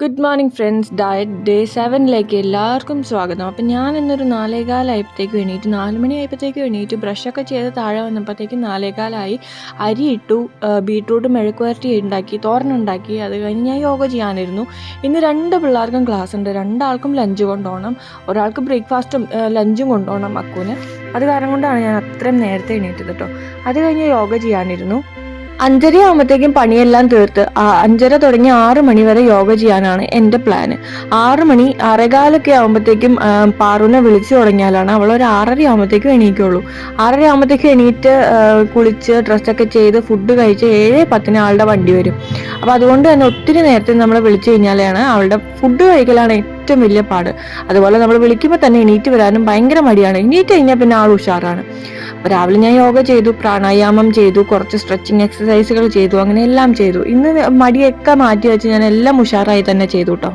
Good morning friends diet day സെവനിലേക്ക് എല്ലാവർക്കും സ്വാഗതം. അപ്പം ഞാൻ ഇന്നൊരു നാലേകാലായപ്പോഴത്തേക്ക് എണീറ്റ് നാല് മണി ആയപ്പോഴത്തേക്ക് എണീറ്റ് ബ്രഷൊക്കെ ചെയ്ത് താഴെ വന്നപ്പോഴത്തേക്ക് നാലേകാലായി. അരി ഇട്ടു ബീട്രൂട്ട് മെഴുക്കുവരട്ടി ഉണ്ടാക്കി തോരനുണ്ടാക്കി അത് കഴിഞ്ഞ് ഞാൻ യോഗ ചെയ്യാനിരുന്നു. ഇന്ന് രണ്ട് പിള്ളേർക്കും ക്ലാസ് ഉണ്ട്. രണ്ടാൾക്കും ലഞ്ച് കൊണ്ടുപോകണം. ഒരാൾക്ക് ബ്രേക്ക്ഫാസ്റ്റും ലഞ്ചും കൊണ്ടുപോകണം അക്കൂന് അത് കാരണം കൊണ്ടാണ് ഞാൻ അത്രയും നേരത്തെ എണീറ്റത് കേട്ടോ അത് കഴിഞ്ഞ് യോഗ ചെയ്യാനിരുന്നു. അഞ്ചര ആകുമ്പോഴത്തേക്കും പണിയെല്ലാം തീർത്ത് അഞ്ചര തുടങ്ങി ആറു മണി വരെ യോഗ ചെയ്യാനാണ് എന്റെ പ്ലാൻ ആറു മണി ആറേകാലൊക്കെ ആകുമ്പോഴത്തേക്കും പാറുവിനെ വിളിച്ചു തുടങ്ങിയാലാണ് അവൾ ഒരു ആറര ആകുമ്പോഴത്തേക്കും എണീക്കുള്ളൂ. ആറര ആകുമ്പോഴത്തേക്കും എണീറ്റ് കുളിച്ച് ഡ്രസ്സൊക്കെ ചെയ്ത് ഫുഡ് കഴിച്ച് ഏഴ് പത്തിന് ആളുടെ വണ്ടി വരും. അപ്പോൾ അതുകൊണ്ട് തന്നെ ഒത്തിരി നേരത്തെ നമ്മൾ വിളിച്ചു കഴിഞ്ഞാലാണ് അവളുടെ ഫുഡ് കഴിക്കലാണ് ഏറ്റവും വലിയ പാട്. അതുപോലെ നമ്മൾ വിളിക്കുമ്പോൾ തന്നെ എണീറ്റ് വരാനും ഭയങ്കര മടിയാണ്. എണീറ്റ് കഴിഞ്ഞാൽ പിന്നെ ആൾ ഉഷാറാണ്. അപ്പോൾ രാവിലെ ഞാൻ യോഗ ചെയ്തു പ്രാണായാമം ചെയ്തു കുറച്ച് സ്ട്രെച്ചിങ് എക്സസൈസുകൾ ചെയ്തു അങ്ങനെ എല്ലാം ചെയ്തു. ഇന്ന് മടിയൊക്കെ മാറ്റി വെച്ച് ഞാൻ എല്ലാം ഉഷാറായി തന്നെ ചെയ്തു കേട്ടോ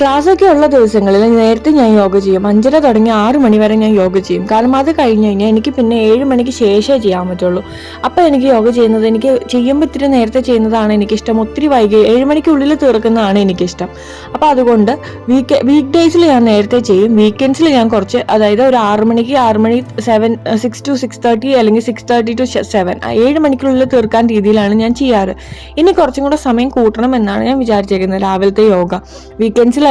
ക്ലാസ് ഒക്കെ ഉള്ള ദിവസങ്ങളിൽ നേരത്തെ ഞാൻ യോഗ ചെയ്യും. അഞ്ചര തുടങ്ങി ആറ് മണി വരെ ഞാൻ യോഗ ചെയ്യും. കാരണം അത് കഴിഞ്ഞ് കഴിഞ്ഞാൽ എനിക്ക് പിന്നെ ഏഴ് മണിക്ക് ശേഷമേ ചെയ്യാൻ പറ്റുള്ളൂ. അപ്പോൾ എനിക്ക് യോഗ ചെയ്യുന്നത് എനിക്ക് ചെയ്യുമ്പോൾ ഇത്തിരി നേരത്തെ ചെയ്യുന്നതാണ് എനിക്കിഷ്ടം. ഒത്തിരി വൈകി ഏഴ് മണിക്കുള്ളിൽ തീർക്കുന്നതാണ് എനിക്കിഷ്ടം. അപ്പോൾ അതുകൊണ്ട് വീക്ക് വീക്ക് ഡേയ്സിൽ ഞാൻ നേരത്തെ ചെയ്യും. വീക്കെൻഡ്സിൽ ഞാൻ കുറച്ച് അതായത് ഒരു ആറ് മണിക്ക് ആറ് മണി seven six to six thirty അല്ലെങ്കിൽ സിക്സ് തേർട്ടി ടു സെവൻ ഏഴ് മണിക്കുള്ളിൽ തീർക്കാൻ രീതിയിലാണ് ഞാൻ ചെയ്യാറ്. ഇനി കുറച്ചും കൂടെ സമയം കൂട്ടണം എന്നാണ് ഞാൻ വിചാരിച്ചേക്കുന്നത് രാവിലത്തെ യോഗ.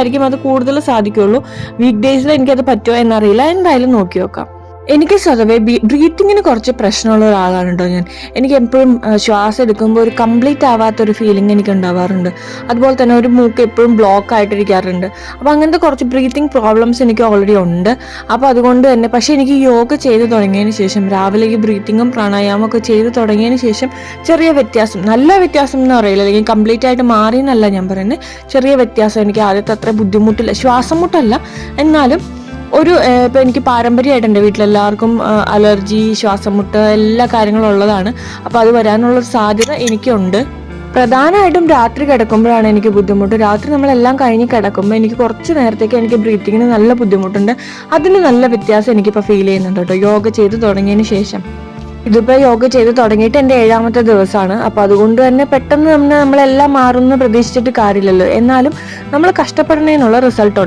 വീക്കെൻഡ്സിലായിരിക്കും അത് കൂടുതൽ സാധിക്കുള്ളൂ? വീക്ക് ഡേയ്സിൽ എനിക്കത് പറ്റുമോ എന്നറിയില്ല. എന്തായാലും നോക്കി നോക്കാം. എനിക്ക് സ്വതവേ ബ്രീത്തിങ്ങിന് കുറച്ച് പ്രശ്നമുള്ള ഒരാളാണ് കേട്ടോ ഞാൻ. എനിക്ക് എപ്പോഴും ശ്വാസം എടുക്കുമ്പോൾ ഒരു കംപ്ലീറ്റ് ആവാത്തൊരു ഫീലിംഗ് എനിക്ക് ഉണ്ടാവാറുണ്ട്. അതുപോലെ തന്നെ ഒരു മൂക്ക് എപ്പോഴും ബ്ലോക്ക് ആയിട്ടിരിക്കാറുണ്ട്. അപ്പോൾ അങ്ങനത്തെ കുറച്ച് ബ്രീത്തിങ് പ്രോബ്ലംസ് എനിക്ക് ഓൾറെഡി ഉണ്ട്. അപ്പോൾ അതുകൊണ്ട് തന്നെ പക്ഷേ എനിക്ക് യോഗ ചെയ്ത് തുടങ്ങിയതിന് ശേഷം രാവിലെ ഈ ബ്രീത്തിങ്ങും പ്രാണായാമം ഒക്കെ ചെയ്ത് തുടങ്ങിയതിന് ശേഷം ചെറിയ വ്യത്യാസം നല്ല വ്യത്യാസം എന്ന് പറയില്ല. അല്ലെങ്കിൽ കംപ്ലീറ്റ് ആയിട്ട് മാറിയെന്നല്ല ഞാൻ പറയുന്നത് ചെറിയ വ്യത്യാസം എനിക്ക് ആദ്യത്തെ അത്ര ബുദ്ധിമുട്ടില്ല. ശ്വാസം മുട്ടല്ല എന്നാലും ഒരു ഏഹ്, ഇപ്പൊ എനിക്ക് പാരമ്പര്യമായിട്ട് എന്റെ വീട്ടിലെല്ലാവർക്കും അലർജി ശ്വാസം മുട്ട് എല്ലാ കാര്യങ്ങളും ഉള്ളതാണ്. അപ്പോൾ അത് വരാനുള്ള സാധ്യത എനിക്കുണ്ട്. പ്രധാനമായിട്ടും രാത്രി കിടക്കുമ്പോഴാണ് എനിക്ക് ബുദ്ധിമുട്ട്. രാത്രി നമ്മളെല്ലാം കഴിഞ്ഞ് കിടക്കുമ്പോൾ എനിക്ക് കുറച്ച് നേരത്തേക്ക് എനിക്ക് ബ്രീത്തിങ്ങിന് നല്ല ബുദ്ധിമുട്ടുണ്ട്. അതിന് നല്ല വ്യത്യാസം എനിക്കിപ്പോൾ ഫീൽ ചെയ്യുന്നുണ്ട് കേട്ടോ. യോഗ ചെയ്ത് തുടങ്ങിയതിന് ശേഷം. ഇതിപ്പോൾ യോഗ ചെയ്ത് തുടങ്ങിയിട്ട് എന്റെ ഏഴാമത്തെ ദിവസമാണ്. അപ്പോൾ അതുകൊണ്ട് തന്നെ പെട്ടെന്ന് നമ്മൾ നമ്മളെല്ലാം മാറുമെന്ന് പ്രതീക്ഷിച്ചിട്ട് കാര്യമില്ലല്ലോ. എന്നാലും നമ്മൾ കഷ്ടപ്പെടുന്നതിനുള്ള റിസൾട്ട്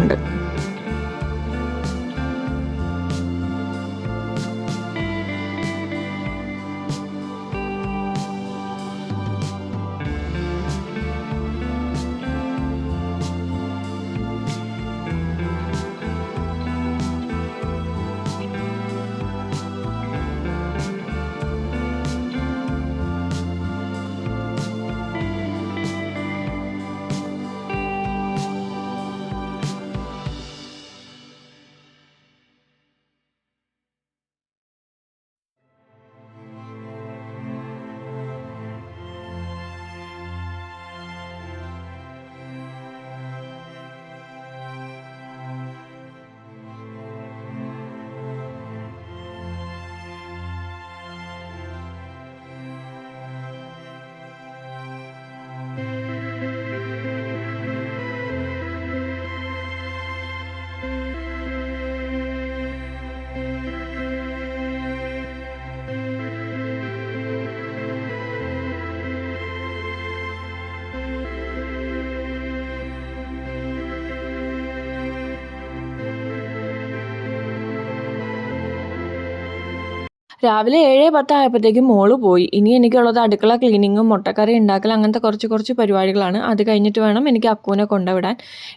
രാവിലെ ഏഴ് പത്തായപ്പോഴത്തേക്കും മോൾ പോയി. ഇനി എനിക്കുള്ളത് അടുക്കള ക്ലീനിങ്ങും മുട്ടക്കറി ഉണ്ടാക്കൽ അങ്ങനത്തെ കുറച്ച് കുറച്ച് പരിപാടികളാണ്. അത് കഴിഞ്ഞിട്ട് വേണം എനിക്ക് അക്കൂനെ കൊണ്ടുവിടാൻ.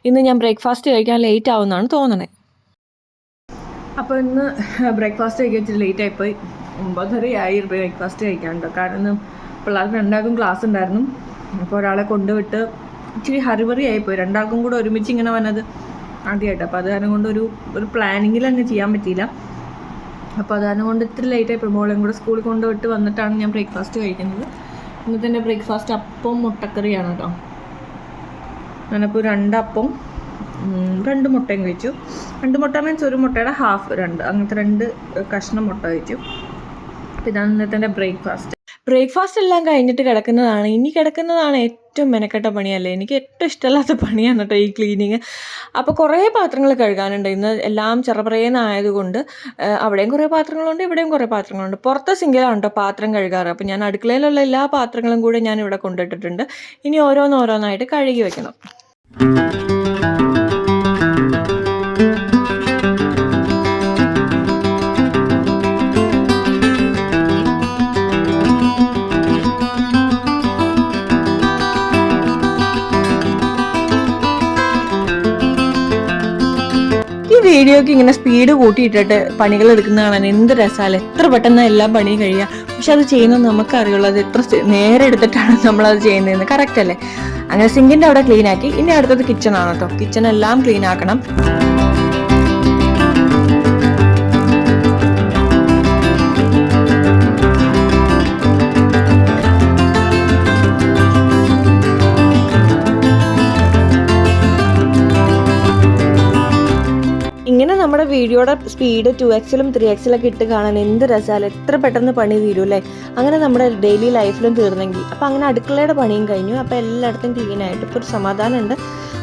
ഇന്ന് ഞാൻ ബ്രേക്ക്ഫാസ്റ്റ് കഴിക്കാൻ ലേറ്റ് ആവുമെന്നാണ് തോന്നണേ. അപ്പോൾ ഇന്ന് ബ്രേക്ക്ഫാസ്റ്റ് കഴിക്കാൻ ലേറ്റ് ആയിപ്പോയി. ഒമ്പതരയായി ബ്രേക്ക്ഫാസ്റ്റ് കഴിക്കാനുണ്ടോ കാരണം പിള്ളേർക്ക് രണ്ടാൾക്കും ക്ലാസ് ഉണ്ടായിരുന്നു. അപ്പോൾ ഒരാളെ കൊണ്ടുവിട്ട് ഇച്ചിരി ഹറിബറി ആയിപ്പോയി. രണ്ടാൾക്കും കൂടെ ഒരുമിച്ച് ഇങ്ങനെ വന്നത് ആദ്യമായിട്ട് അപ്പോൾ അത് കാരണം കൊണ്ട് ഒരു ഒരു പ്ലാനിങ്ങിൽ അങ്ങ് ചെയ്യാൻ പറ്റിയില്ല. അപ്പോൾ അതാണ് കൊണ്ട് ഇത്തിരി ലേറ്റ് ആയി മോളെയും കൂടെ സ്കൂളിൽ കൊണ്ടുപോയിട്ട് വന്നിട്ടാണ് ഞാൻ ബ്രേക്ക്ഫാസ്റ്റ് കഴിക്കുന്നത്. ഇന്നത്തെ എന്റെ ബ്രേക്ക്ഫാസ്റ്റ് അപ്പം മുട്ടക്കറിയാണ് കേട്ടോ ഞാനപ്പോൾ രണ്ടപ്പം രണ്ട് മുട്ടയും കഴിച്ചു. രണ്ട് മുട്ട മീൻസ് ഒരു മുട്ടയുടെ ഹാഫ് രണ്ട് അങ്ങനത്തെ രണ്ട് കഷ്ണം മുട്ട കഴിച്ചു. അപ്പോൾ ഇതാണ് ഇന്നത്തെ എന്റെ ബ്രേക്ക്ഫാസ്റ്റ് ബ്രേക്ക്ഫാസ്റ്റ് എല്ലാം കഴിഞ്ഞിട്ട് കിടക്കുന്നതാണ്. ഇനി കിടക്കുന്നതാണ് ഏറ്റവും മെനക്കെട്ട പണിയല്ലേ? എനിക്ക് ഏറ്റവും ഇഷ്ടമില്ലാത്ത പണിയാണ് കേട്ടോ ഈ ക്ലീനിങ്. അപ്പോൾ കുറേ പാത്രങ്ങൾ കഴുകാനുണ്ട്. ഇന്ന് എല്ലാം ചെറുപ്രയെന്നായതുകൊണ്ട് അവിടെയും കുറേ പാത്രങ്ങളുണ്ട് ഇവിടെയും കുറേ പാത്രങ്ങളുണ്ട്. പുറത്തെ സിങ്കിലാണ് കേട്ടോ പാത്രം കഴുകാറ്. അപ്പോൾ ഞാൻ അടുക്കളയിലുള്ള എല്ലാ പാത്രങ്ങളും കൂടെ ഞാൻ ഇവിടെ കൊണ്ടിട്ടിട്ടുണ്ട്. ഇനി ഓരോന്നോരോന്നായിട്ട് കഴുകി വെക്കണം. വീഡിയോക്ക് ഇങ്ങനെ സ്പീഡ് കൂട്ടിയിട്ടിട്ട് പണികൾ എടുക്കുന്ന കാണാൻ എന്ത് രസമല്ലേ എത്ര പെട്ടെന്ന് എല്ലാ പണിയും കഴിയുക പക്ഷെ അത് ചെയ്യുന്നത് നമുക്കറിയുള്ളൂ. അത് എത്ര നേരെ എടുത്തിട്ടാണ് നമ്മൾ അത് ചെയ്യുന്നതെന്ന്. കറക്റ്റ് അല്ലേ? അങ്ങനെ സിങ്കിന്റെ അവിടെ ക്ലീൻ ആക്കി. ഇനി അടുത്തത് കിച്ചൺ ആണ് കേട്ടോ. കിച്ചൺ എല്ലാം ക്ലീൻ ആക്കണം. വീഡിയോയുടെ സ്പീഡ് ടു എക്സിലും ത്രീ എക്സിലൊക്കെ ഇട്ട് കാണാൻ എന്ത് രസമല്ല എത്ര പെട്ടെന്ന് പണി തീരും അല്ലേ അങ്ങനെ നമ്മുടെ ഡെയിലി ലൈഫിലും തീർന്നെങ്കിൽ അപ്പം അങ്ങനെ അടുക്കളയുടെ പണിയും കഴിഞ്ഞു. അപ്പോൾ എല്ലായിടത്തും ക്ലീൻ ആയിട്ട് ഇപ്പോൾ ഒരു സമാധാനമുണ്ട്.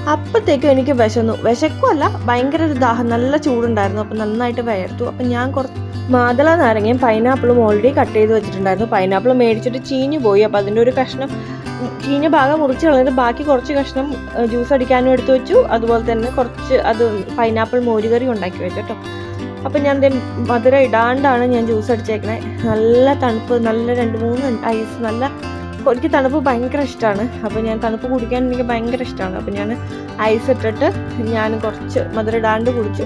അപ്പോഴത്തേക്കും എനിക്ക് വിശന്നു. വിശക്കുമല്ല ഭയങ്കര ഒരു ദാഹം. നല്ല ചൂടുണ്ടായിരുന്നു. അപ്പം നന്നായിട്ട് വയർത്തു. അപ്പം ഞാൻ കുറച്ച് മാതള നാരങ്ങയും പൈനാപ്പിളും ഓൾറെഡി കട്ട് ചെയ്ത് വെച്ചിട്ടുണ്ടായിരുന്നു. പൈനാപ്പിൾ മേടിച്ചിട്ട് ചീഞ്ഞു പോയി അപ്പോൾ അതിന്റെ ഒരു കഷ്ണം ചീഞ്ഞ ഭാഗം മുറിച്ച് കളഞ്ഞിട്ട് ബാക്കി കുറച്ച് കഷ്ണം ജ്യൂസ് അടിക്കാനും എടുത്തു വെച്ചു. അതുപോലെ തന്നെ കുറച്ച് അത് പൈനാപ്പിൾ മോരുകറി ഉണ്ടാക്കി വെച്ചു കേട്ടോ. അപ്പം ഞാൻ മധുരം ഇടാണ്ടാണ് ഞാൻ ജ്യൂസ് അടിച്ചേക്കണേ. നല്ല തണുപ്പ് നല്ല രണ്ട് മൂന്ന് ഐസ് നല്ല എനിക്ക് തണുപ്പ് ഭയങ്കര ഇഷ്ടമാണ് അപ്പോൾ ഞാൻ തണുപ്പ് കുടിക്കാൻ എനിക്ക് ഭയങ്കര ഇഷ്ടമാണ് അപ്പോൾ ഞാൻ ഐസ് ഇട്ടിട്ട് ഞാൻ കുറച്ച് മധുരം ഇടാണ്ട് കുടിച്ചു.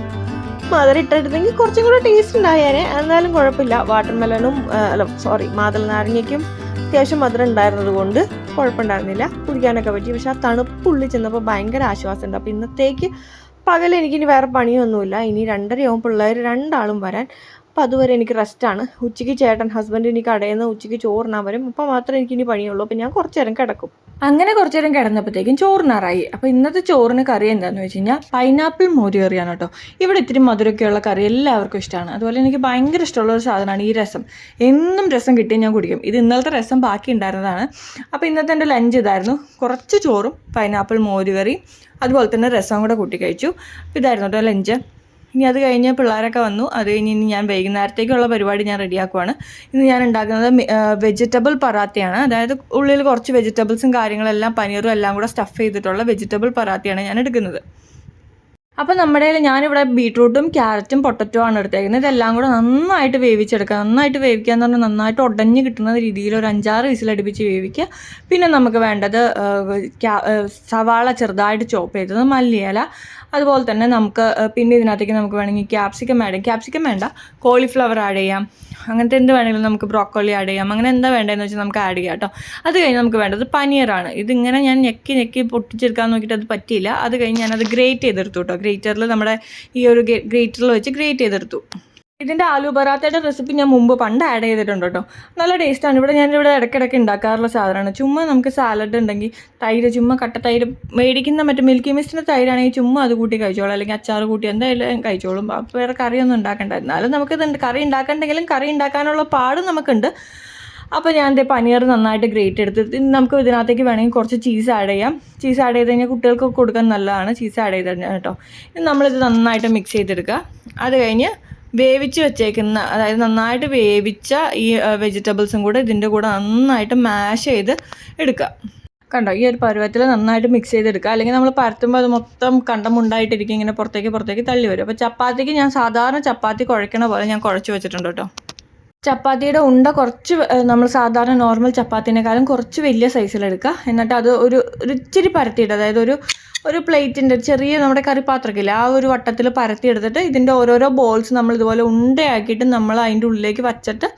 മധുരം ഇട്ടിട്ടുണ്ടെങ്കിൽ കുറച്ചും കൂടെ ടേസ്റ്റ് ഉണ്ടായേനെ. എന്നാലും കുഴപ്പമില്ല. വാട്ടർ മെലണും അല്ല സോറി മാതള നാരങ്ങയ്ക്കും അത്യാവശ്യം മധുരം ഉണ്ടായിരുന്നത് കൊണ്ട് കുഴപ്പമുണ്ടായിരുന്നില്ല. കുടിക്കാനൊക്കെ പറ്റി. പക്ഷെ ആ തണുപ്പുള്ളി ചെന്നപ്പോൾ ഭയങ്കര ആശ്വാസമുണ്ട് അപ്പോൾ ഇന്നത്തേക്ക് പകൽ എനിക്കിനി വേറെ പണിയൊന്നുമില്ല. ഇനി രണ്ടരയാവും പിള്ളേർ രണ്ടാളും വരാൻ. അപ്പോൾ അതുവരെ എനിക്ക് റെസ്റ്റാണ് ഉച്ചയ്ക്ക് ചേട്ടൻ ഹസ്ബൻഡ് എനിക്ക് കടയിൽ നിന്ന് ഉച്ചയ്ക്ക് ചോറിനാൻ വരും. അപ്പോൾ മാത്രമേ എനിക്കിനി പണിയുള്ളൂ. അപ്പോൾ ഞാൻ കുറച്ചു നേരം കിടക്കും. അങ്ങനെ കുറച്ചു നേരം കിടന്നപ്പോഴത്തേക്കും ചോറിനാറായി അപ്പോൾ ഇന്നത്തെ ചോറിന് കറി എന്താണെന്ന് വെച്ച് കഴിഞ്ഞാൽ പൈനാപ്പിൾ മോര് കറിയാണ് കേട്ടോ. ഇവിടെ ഇത്തിരി മധുരമൊക്കെയുള്ള കറി എല്ലാവർക്കും ഇഷ്ടമാണ്. അതുപോലെ എനിക്ക് ഭയങ്കര ഇഷ്ടമുള്ള ഒരു സാധനമാണ് ഈ രസം. എന്നും രസം കിട്ടിയാൽ ഞാൻ കുടിക്കും. ഇത് ഇന്നലത്തെ രസം ബാക്കി ഉണ്ടായിരുന്നതാണ്. അപ്പോൾ ഇന്നത്തെ എന്റെ ലഞ്ച് ഇതായിരുന്നു. കുറച്ച് ചോറും പൈനാപ്പിൾ മോര് കറി അതുപോലെ തന്നെ രസം കൂടെ കൂട്ടി കഴിച്ചു. ഇതായിരുന്നു കേട്ടോ ലഞ്ച് ഇനി അത് കഴിഞ്ഞ് പിള്ളേരൊക്കെ വന്നു. അത് കഴിഞ്ഞ് ഇനി ഞാൻ വൈകുന്നേരത്തേക്കുള്ള പരിപാടി ഞാൻ റെഡിയാക്കുവാണ്. ഇന്ന് ഞാൻ ഉണ്ടാക്കുന്നത് വെജിറ്റബിൾ പറാത്തയാണ്. അതായത് ഉള്ളിൽ കുറച്ച് വെജിറ്റബിൾസും കാര്യങ്ങളെല്ലാം പനീറും എല്ലാം കൂടെ സ്റ്റഫ് ചെയ്തിട്ടുള്ള വെജിറ്റബിൾ പറാത്തയാണ് ഞാൻ എടുക്കുന്നത്. അപ്പോൾ നമ്മുടെ കയ്യിൽ ഞാനിവിടെ ബീട്രൂട്ടും ക്യാരറ്റും പൊട്ടറ്റോ ആണ് എടുത്തേക്കുന്നത്. ഇതെല്ലാം കൂടെ നന്നായിട്ട് വേവിച്ചെടുക്കുക. നന്നായിട്ട് വേവിക്കുക എന്ന് പറഞ്ഞാൽ നന്നായിട്ട് ഉടഞ്ഞ് കിട്ടുന്ന രീതിയിൽ ഒരു അഞ്ചാറ് വിസിലടുപ്പിച്ച് വേവിക്കുക. പിന്നെ നമുക്ക് വേണ്ടത് സവാള ചെറുതായിട്ട് ചോപ്പ് ചെയ്തത് മല്ലിയില. അതുപോലെ തന്നെ നമുക്ക് പിന്നെ ഇതിനകത്തേക്ക് നമുക്ക് വേണമെങ്കിൽ ക്യാപ്സിക്കം ചെയ്യാം. ക്യാപ്സിക്കം വേണ്ട കോളിഫ്ലവർ ആഡ് ചെയ്യാം. അങ്ങനത്തെ എന്ത് വേണമെങ്കിലും നമുക്ക് ബ്രോക്കോളി ആഡ് ചെയ്യാം. അങ്ങനെ എന്താ വേണ്ടതെന്ന് വെച്ചാൽ നമുക്ക് ആഡ് ചെയ്യാം കേട്ടോ. അത് കഴിഞ്ഞ് നമുക്ക് വേണ്ടത് പനീറാണ്. ഇതിങ്ങനെ ഞാൻ ഞെക്കി ഞെക്കി പൊട്ടിച്ചെടുക്കാൻ നോക്കിയിട്ട് അത് പറ്റിയില്ല. അത് കഴിഞ്ഞ് ഞാനത് ഗ്രേറ്റ് ചെയ്തെടുത്തു കേട്ടോ. ഗ്രേറ്ററിൽ നമ്മുടെ ഈ ഒരു ഗ്രേറ്ററിൽ വെച്ച് ഗ്രേറ്റ് ചെയ്തെടുത്തു. ഇതിന്റെ ആലു പറാത്തയുടെ റെസിപ്പി ഞാൻ മുമ്പ് പണ്ട് ആഡ് ചെയ്തിട്ടുണ്ട് കേട്ടോ. നല്ല ടേസ്റ്റാണ് ഇവിടെ ഞാനിവിടെ ഇടയ്ക്കിടയ്ക്ക് ഉണ്ടാക്കാറുള്ള സാധനമാണ്. ചുമ്മാ നമുക്ക് സാലഡ് ഉണ്ടെങ്കിൽ തൈര് ചുമ്മാ കട്ട തൈര് മേടിക്കുന്ന മറ്റേ മിൽക്കി മിസ്റ്റിന്റെ തൈരാണെങ്കിൽ ചുമ്മാ അത് കൂട്ടി കഴിച്ചോളൂ. അല്ലെങ്കിൽ അച്ചാർ കൂട്ടി എന്തായാലും കഴിച്ചോളും. അപ്പോൾ വേറെ കറിയൊന്നും ഉണ്ടാക്കണ്ട. എന്നാലും നമുക്ക് ഇതുണ്ട്. കറി ഉണ്ടാക്കണ്ടെങ്കിലും കറി ഉണ്ടാക്കാനുള്ള പാട് നമുക്കുണ്ട്. അപ്പോൾ ഞാൻ എന്റെ പനീർ നന്നായിട്ട് ഗ്രേറ്റ് എടുത്ത് നമുക്ക് ഇതിനകത്തേക്ക് വേണമെങ്കിൽ കുറച്ച് ചീസ് ആഡ് ചെയ്യാം. ചീസ് ആഡ് ചെയ്ത് കഴിഞ്ഞാൽ കുട്ടികൾക്കൊക്കെ കൊടുക്കാൻ നല്ലതാണ്. ചീസ് ആഡ് ചെയ്ത് കഴിഞ്ഞാൽ കേട്ടോ. നമ്മളിത് നന്നായിട്ട് മിക്സ് ചെയ്തെടുക്കുക. അത് കഴിഞ്ഞ് വേവിച്ച് വെച്ചേക്കുന്ന അതായത് നന്നായിട്ട് വേവിച്ച ഈ വെജിറ്റബിൾസും കൂടെ ഇതിന്റെ കൂടെ നന്നായിട്ട് മാഷ് ചെയ്ത് എടുക്കുക കണ്ടോ? ഈ ഒരു പരുവത്തിൽ നന്നായിട്ട് മിക്സ് ചെയ്തെടുക്കുക അല്ലെങ്കിൽ നമ്മൾ പരത്തുമ്പോൾ അത് മൊത്തം കണ്ടമുണ്ടായിട്ടിരിക്കും. ഇങ്ങനെ പുറത്തേക്ക് പുറത്തേക്ക് തള്ളി വരും. അപ്പോൾ ചപ്പാത്തിക്ക് ഞാൻ സാധാരണ ചപ്പാത്തി കുഴക്കണ പോലെ ഞാൻ കുഴച്ച് വെച്ചിട്ടുണ്ട് കേട്ടോ. ചപ്പാത്തിയുടെ ഉണ്ട കുറച്ച് നമ്മൾ സാധാരണ നോർമൽ ചപ്പാത്തിനേക്കാളും കുറച്ച് വലിയ സൈസിലെടുക്കുക എന്നിട്ട് അത് ഒരു ഇച്ചിരി പരത്തിയിട്ട് അതായത് ഒരു ഒരു പ്ലേറ്റിന്റെ ചെറിയ നമ്മുടെ കറിപ്പാത്രക്കില്ല ആ ഒരു വട്ടത്തിൽ പരത്തി എടുത്തിട്ട് ഇതിന്റെ ഓരോരോ ബോൾസ് നമ്മൾ ഇതുപോലെ ഉണ്ടയാക്കിയിട്ട് നമ്മൾ അതിന്റെ ഉള്ളിലേക്ക് വച്ചിട്ട്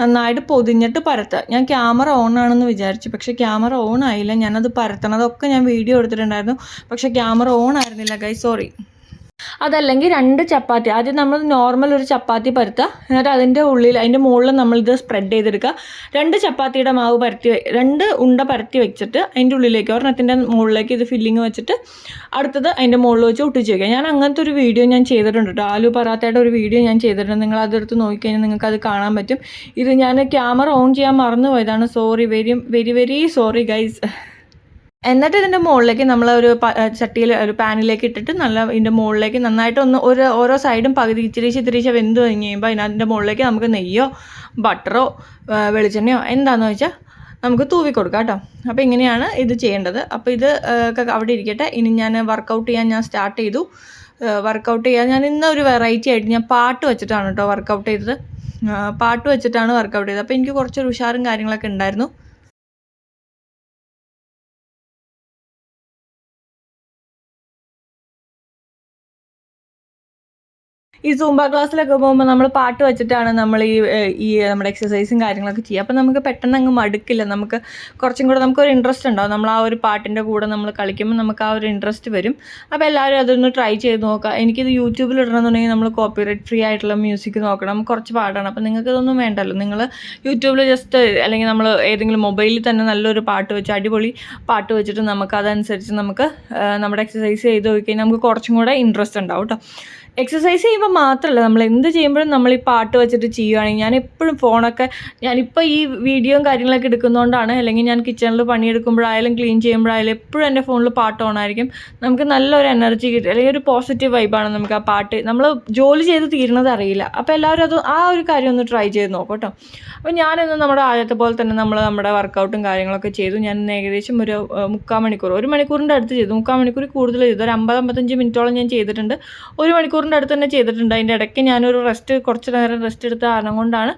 നന്നായിട്ട് പൊതിഞ്ഞിട്ട് പരത്തുക. ഞാൻ ക്യാമറ ഓൺ ആണെന്ന് വിചാരിച്ചു. പക്ഷേ ക്യാമറ ഓൺ ആയില്ല. ഞാനത് പരത്തണതൊക്കെ ഞാൻ വീഡിയോ എടുത്തിട്ടുണ്ടായിരുന്നു. പക്ഷേ ക്യാമറ ഓൺ ആയിരുന്നില്ല ഗൈ സോറി അതല്ലെങ്കിൽ രണ്ട് ചപ്പാത്തി. ആദ്യം നമ്മൾ നോർമൽ ഒരു ചപ്പാത്തി പരത്തുക. എന്നിട്ട് അതിന്റെ ഉള്ളിൽ അതിന്റെ മുകളിൽ നമ്മളിത് സ്പ്രെഡ് ചെയ്തെടുക്കുക. രണ്ട് ചപ്പാത്തിയുടെ മാവ് പരത്തി രണ്ട് ഉണ്ട പരത്തി വെച്ചിട്ട് അതിന്റെ ഉള്ളിലേക്ക് ഒരെണ്ണത്തിന്റെ മുകളിലേക്ക് ഇത് ഫില്ലിങ് വെച്ചിട്ട് അടുത്തത് അതിന്റെ മുകളിൽ വെച്ച് ഒട്ടിച്ച് വയ്ക്കുക ഞാൻ അങ്ങനത്തെ ഒരു വീഡിയോ ഞാൻ ചെയ്തിട്ടുണ്ട് കേട്ടോ ആലു പറാത്തയുടെ ഒരു വീഡിയോ ഞാൻ ചെയ്തിട്ടുണ്ട്. നിങ്ങൾ അതെടുത്ത് നോക്കിക്കഴിഞ്ഞാൽ നിങ്ങൾക്ക് അത് കാണാൻ പറ്റും. ഇത് ഞാൻ ക്യാമറ ഓൺ ചെയ്യാൻ മറന്നു പോയതാണ് sorry very very very sorry guys എന്നിട്ട് ഇതിന്റെ മുകളിലേക്ക് നമ്മൾ ഒരു ചട്ടിയിൽ ഒരു പാനിലേക്ക് ഇട്ടിട്ട് നല്ല ഇതിന്റെ മുകളിലേക്ക് നന്നായിട്ട് ഒന്ന് ഒരു ഓരോ സൈഡും പകുതി ഇച്ചിരി ഇച്ചിരി വെന്ത് കഴിഞ്ഞ് കഴിയുമ്പോൾ അതിനകത്തിന്റെ മുകളിലേക്ക് നമുക്ക് നെയ്യോ ബട്ടറോ വെളിച്ചെണ്ണയോ എന്താണെന്ന് വെച്ചാൽ നമുക്ക് തൂവി കൊടുക്കാം കേട്ടോ. അപ്പോൾ ഇങ്ങനെയാണ് ഇത് ചെയ്യേണ്ടത്. അപ്പോൾ ഇത് അവിടെ ഇരിക്കട്ടെ. ഇനി ഞാൻ വർക്കൗട്ട് ചെയ്യാൻ ഞാൻ സ്റ്റാർട്ട് ചെയ്തു. വർക്കൗട്ട് ചെയ്യാൻ ഞാൻ ഇന്ന് ഒരു വെറൈറ്റി ആയിട്ട് ഞാൻ പാട്ട് വെച്ചിട്ടാണ് കേട്ടോ വർക്കൗട്ട് ചെയ്തത്. പാട്ട് വെച്ചിട്ടാണ് വർക്കൗട്ട് ചെയ്തത്. അപ്പോൾ എനിക്ക് കുറച്ചൊരു ഉഷാറും കാര്യങ്ങളൊക്കെ ഉണ്ടായിരുന്നു. ഈ സൂംബ ക്ലാസ്സിലൊക്കെ പോകുമ്പോൾ നമ്മൾ പാട്ട് വെച്ചിട്ടാണ് നമ്മൾ ഈ ഈ നമ്മുടെ എക്സസൈസും കാര്യങ്ങളൊക്കെ ചെയ്യുക. അപ്പം നമുക്ക് പെട്ടെന്ന് അങ്ങ് മടുക്കില്ല. നമുക്ക് കുറച്ചും കൂടെ നമുക്കൊരു ഇൻട്രസ്റ്റ് ഉണ്ടാവും. നമ്മൾ ആ ഒരു പാട്ടിന്റെ കൂടെ നമ്മൾ കളിക്കുമ്പോൾ നമുക്ക് ആ ഒരു ഇൻട്രസ്റ്റ് വരും. അപ്പോൾ എല്ലാവരും അതൊന്ന് ട്രൈ ചെയ്ത് നോക്കുക. എനിക്കിത് യൂട്യൂബിൽ ഇടണമെന്നുണ്ടെങ്കിൽ നമ്മൾ കോപ്പിറൈറ്റ് ഫ്രീ ആയിട്ടുള്ള മ്യൂസിക് നോക്കണം. കുറച്ച് പാടാണ്. അപ്പോൾ നിങ്ങൾക്ക് ഇതൊന്നും വേണ്ടല്ലോ. നിങ്ങൾ യൂട്യൂബിൽ ജസ്റ്റ് അല്ലെങ്കിൽ നമ്മൾ ഏതെങ്കിലും മൊബൈലിൽ തന്നെ നല്ലൊരു പാട്ട് വെച്ച് അടിപൊളി പാട്ട് വെച്ചിട്ട് നമുക്ക് അതനുസരിച്ച് നമുക്ക് നമ്മുടെ എക്സസൈസ് ചെയ്ത് നോക്കി കഴിഞ്ഞാൽ നമുക്ക് കുറച്ചും കൂടെ ഇൻട്രസ്റ്റ് ഉണ്ടാവും കേട്ടോ എക്സസൈസ് ചെയ്യുമ്പോൾ മാത്രമല്ല നമ്മൾ എന്ത് ചെയ്യുമ്പോഴും നമ്മൾ ഈ പാട്ട് വെച്ചിട്ട് ചെയ്യുകയാണെങ്കിൽ ഞാൻ എപ്പോഴും ഫോണൊക്കെ ഞാനിപ്പോൾ ഈ വീഡിയോയും കാര്യങ്ങളൊക്കെ എടുക്കുന്നതുകൊണ്ടാണ് അല്ലെങ്കിൽ ഞാൻ കിച്ചണിൽ പണിയെടുക്കുമ്പോഴായാലും ക്ലീൻ ചെയ്യുമ്പോഴായാലും എപ്പോഴും എന്റെ ഫോണിൽ പാട്ട് ഓൺ ആയിരിക്കും. നമുക്ക് നല്ലൊരു എനർജി കിട്ടും അല്ലെങ്കിൽ ഒരു പോസിറ്റീവ് വൈബാണ് നമുക്ക് ആ പാട്ട്. നമ്മൾ ജോലി ചെയ്ത് തീരുന്നത് അറിയില്ല. അപ്പോൾ എല്ലാവരും അത് ആ ഒരു കാര്യം ഒന്ന് ട്രൈ ചെയ്ത് നോക്കും കേട്ടോ അപ്പോൾ ഞാനൊന്ന് നമ്മുടെ ആദ്യത്തെ പോലെ തന്നെ നമ്മൾ നമ്മുടെ വർക്കൗട്ടും കാര്യങ്ങളൊക്കെ ചെയ്തു. ഞാൻ ഏകദേശം ഒരു മുക്കാൽ മണിക്കൂർ ഒരു മണിക്കൂറിന്റെ അടുത്ത് ചെയ്തു. മുക്കാൽ മണിക്കൂർ കൂടുതൽ ചെയ്തു. ഒരു അമ്പത് അമ്പത്തഞ്ച് മിനിറ്റോളം ഞാൻ ചെയ്തിട്ടുണ്ട്. ഒരു മണിക്കൂറിന്റെ അടുത്ത് തന്നെ ചെയ്തിട്ടുണ്ട്. അതിന്റെ ഇടയ്ക്ക് ഞാനൊരു റെസ്റ്റ് കുറച്ച് നേരം റെസ്റ്റ് എടുത്ത കാരണം കൊണ്ടാണ്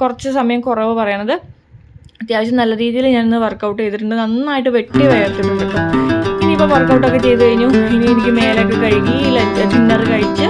കുറച്ച് സമയം കുറവ് പറയണത്. അത്യാവശ്യം നല്ല രീതിയിൽ ഞാനിന്ന് വർക്കൗട്ട് ചെയ്തിട്ടുണ്ട്. നന്നായിട്ട് വെട്ടി വയർത്തിട്ടുണ്ട് ഇനിയിപ്പോൾ വർക്കൗട്ടൊക്കെ ചെയ്ത് കഴിഞ്ഞു. ഇനി എനിക്ക് മേലൊക്കെ കഴുകി ഡിന്നർ കഴിച്ച്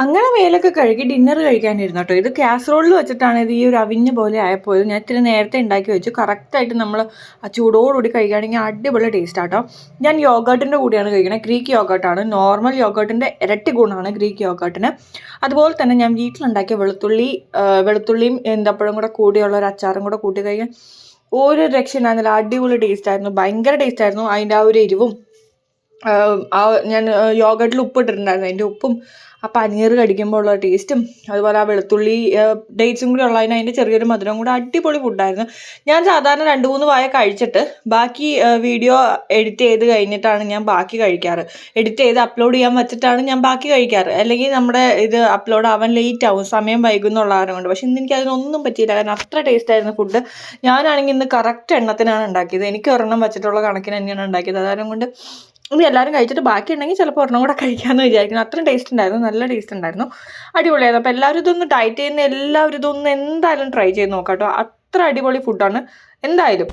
അങ്ങനെ മേലൊക്കെ കഴുകി ഡിന്നർ കഴിക്കാനിരുന്നു കേട്ടോ ഇത് കാസറോളിൽ വെച്ചിട്ടാണ് ഇത് ഈ ഒരു അവിഞ്ഞ പോലെ ആയപ്പോൾ ഞാൻ ഇത്തിരി നേരത്തെ ഉണ്ടാക്കി വെച്ചു. കറക്റ്റായിട്ട് നമ്മൾ ആ ചൂടോടുകൂടി കഴിക്കുകയാണെങ്കിൽ അടിപൊളി ടേസ്റ്റ് ആട്ടോ. ഞാൻ യോഗേട്ടിന്റെ കൂടിയാണ് കഴിക്കുന്നത് ഗ്രീക്ക് യോഗേട്ടാണ് നോർമൽ യോഗേട്ടിന്റെ ഇരട്ടി ഗുണമാണ് ഗ്രീക്ക് യോഗേട്ടിന്. അതുപോലെ തന്നെ ഞാൻ വീട്ടിലുണ്ടാക്കിയ വെളുത്തുള്ളി വെളുത്തുള്ളിയും എന്തപ്പഴും കൂടെ കൂടിയുള്ള ഒരു അച്ചാറും കൂടെ കൂട്ടി കഴിക്കാൻ ഒരു രക്ഷയില്ലായിരുന്നില്ല അടിപൊളി ടേസ്റ്റ് ആയിരുന്നു. ഭയങ്കര ടേസ്റ്റ് ആയിരുന്നു. അതിന്റെ ആ ഒരു എരിവും ആ ഞാൻ യോഗട്ടിൽ ഉപ്പ് ഇട്ടിട്ടുണ്ടായിരുന്നു അതിന്റെ ഉപ്പും ആ പനീർ കടിക്കുമ്പോൾ ഉള്ള ടേസ്റ്റും അതുപോലെ ആ വെളുത്തുള്ളി ഡേറ്റ്സും കൂടി ഉള്ളതിന് അതിന്റെ ചെറിയൊരു മധുരം കൂടെ അടിപൊളി ഫുഡായിരുന്നു ഞാൻ സാധാരണ രണ്ട് മൂന്ന് വായ കഴിച്ചിട്ട് ബാക്കി വീഡിയോ എഡിറ്റ് ചെയ്ത് കഴിഞ്ഞിട്ടാണ് ഞാൻ ബാക്കി കഴിക്കാറ്. എഡിറ്റ് ചെയ്ത് അപ്ലോഡ് ചെയ്യാൻ വെച്ചിട്ടാണ് ഞാൻ ബാക്കി കഴിക്കാറ്. അല്ലെങ്കിൽ നമ്മുടെ ഇത് അപ്ലോഡ് ആവാൻ ലേറ്റ് ആവും സമയം വൈകുന്നുള്ള കാരണം കൊണ്ട്. പക്ഷെ ഇന്ന് എനിക്ക് അതിനൊന്നും പറ്റിയില്ല. കാരണം അത്ര ടേസ്റ്റ് ആയിരുന്നു ഫുഡ് ഞാനാണെങ്കിൽ ഇന്ന് കറക്റ്റ് എണ്ണത്തിനാണ് ഉണ്ടാക്കിയത്. എനിക്ക് ഒരെണ്ണം വെച്ചിട്ടുള്ള കണക്കിന് തന്നെയാണ് ഉണ്ടാക്കിയത്. അതാരം കൊണ്ട് ഇനി എല്ലാവരും കഴിച്ചിട്ട് ബാക്കി ഉണ്ടെങ്കിൽ ചിലപ്പോൾ ഒരെണ്ണം കൂടെ കഴിക്കാമെന്ന് വിചാരിക്കുന്നു. അത്രയും ടേസ്റ്റ് ഉണ്ടായിരുന്നു. നല്ല ടേസ്റ്റ് ഉണ്ടായിരുന്നു. അടിപൊളിയായിരുന്നു. അപ്പോൾ എല്ലാവരും ഇതൊന്ന് ഡയറ്റ് ചെയ്യുന്ന എല്ലാവരും ഇതൊന്ന് എന്തായാലും ട്രൈ ചെയ്ത് നോക്കാം കേട്ടോ അത്ര അടിപൊളി ഫുഡാണ് എന്തായാലും.